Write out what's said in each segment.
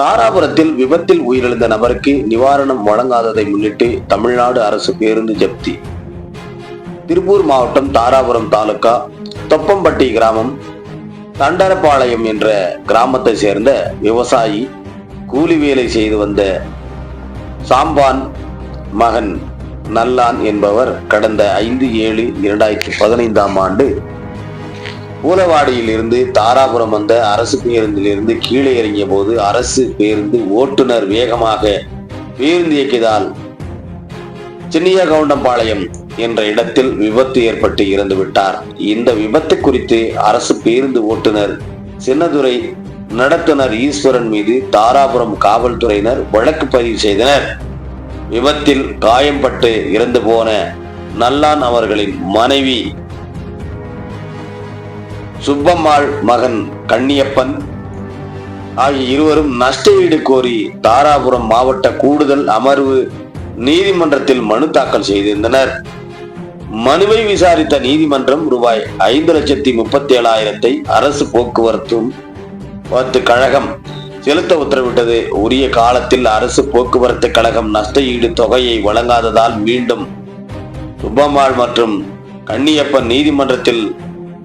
தாராபுரத்தில் விபத்தில் உயிரிழந்த நபருக்கு நிவாரணம் வழங்காததை முன்னிட்டு தமிழ்நாடு அரசு பேருந்து ஜப்தி. திருப்பூர் மாவட்டம் தாராபுரம் தாலுகா தொப்பம்பட்டி கிராமம் தண்டரபாளையம் என்ற கிராமத்தை சேர்ந்த விவசாயி கூலி வேலை செய்து வந்த சாம்பான் மகன். நல்லான் என்பவர் கடந்த ஐந்து ஏழு இரண்டாயிரத்தி பதினைந்தாம் ஆண்டு பூலவாடியில் இருந்து தாராபுரம் வந்த அரசு பேருந்திலிருந்து கீழே இறங்கிய போது அரசு பேருந்து ஓட்டுநர் வேகமாக பேருந்து இயக்கியதால் சின்னிய கவுண்டம்பாளையம் என்ற இடத்தில் விபத்து ஏற்பட்டு இறந்து விட்டார். இந்த விபத்து குறித்து அரசு பேருந்து ஓட்டுநர் சின்னதுரை நடத்துனர் ஈஸ்வரன் மீது தாராபுரம் காவல்துறையினர் வழக்கு பதிவு செய்தனர். விபத்தில் காயம்பட்டு இறந்து போன நல்லான் அவர்களின் மனைவி. சுப்பம்மாள் மகன் கண்ணியப்பன் ஆகிய இருவரும் நஷ்ட ஈடு கோரி தாராபுரம் மாவட்ட கூடுதல் அமர்வு நீதிமன்றத்தில் மனு தாக்கல் செய்திருந்தனர். மனுவை விசாரித்த நீதிமன்றம் ரூபாய் ஐந்து லட்சத்தி முப்பத்தி ஏழாயிரத்தை அரசு போக்குவரத்தும் போக்குவரத்து கழகம் செலுத்த உத்தரவிட்டது. உரிய காலத்தில் அரசு போக்குவரத்து கழகம் நஷ்ட ஈடு தொகையை வழங்காததால் மீண்டும் சுப்பம்மாள் மற்றும் கண்ணியப்பன் நீதிமன்றத்தில்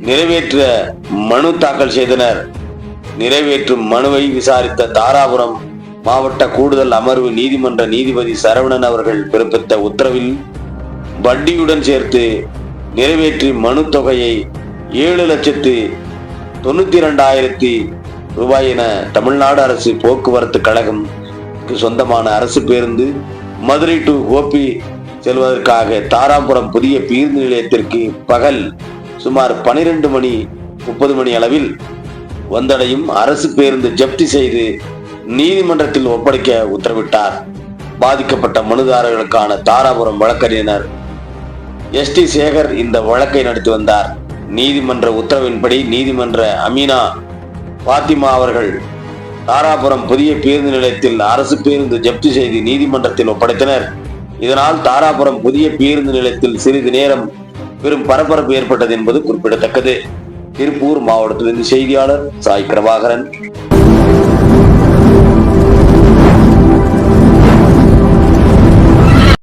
நிறைவேற்ற மனு தாக்கல் செய்தனர். நிறைவேற்றும் மனுவை விசாரித்த தாராபுரம் மாவட்ட கூடுதல் அமர்வு நீதிமன்ற நீதிபதி சரவணன் அவர்கள் பிறப்பித்த உத்தரவில் வட்டியுடன் சேர்த்து நிறைவேற்றி மனு தொகையை ஏழு லட்சத்து தொண்ணூத்தி இரண்டாயிரத்தி ரூபாய் என தமிழ்நாடு அரசு போக்குவரத்து கழகம் சொந்தமான அரசு பேருந்து மதுரை டு கோபி செல்வதற்காக தாராபுரம் புதிய பேருந்து நிலையத்திற்கு பகல் சுமார் பனிரெண்டு மணி முப்பது மணி அளவில் வந்தடையும் அரசு பேருந்து ஜப்தி செய்து நீதிமன்றத்தில் ஒப்படைக்க உத்தரவிட்டார். பாதிக்கப்பட்ட மனுதாரர்களுக்கான தாராபுரம் வழக்கறிஞர் எஸ் டி சேகர் இந்த வழக்கை நடத்தி வந்தார். நீதிமன்ற உத்தரவின்படி நீதிமன்ற அமீனா பாத்திமா அவர்கள் தாராபுரம் புதிய பேருந்து நிலையத்தில் அரசு பேருந்து ஜப்தி செய்து நீதிமன்றத்தில் ஒப்படைத்தனர். இதனால் தாராபுரம் புதிய பேருந்து நிலையத்தில் சிறிது நேரம் பெரும் பரபரப்பு ஏற்பட்டது என்பது குறிப்பிடத்தக்கது. திருப்பூர் மாவட்டத்திலிருந்து செய்தியாளர் சாய் பிரபாகரன்.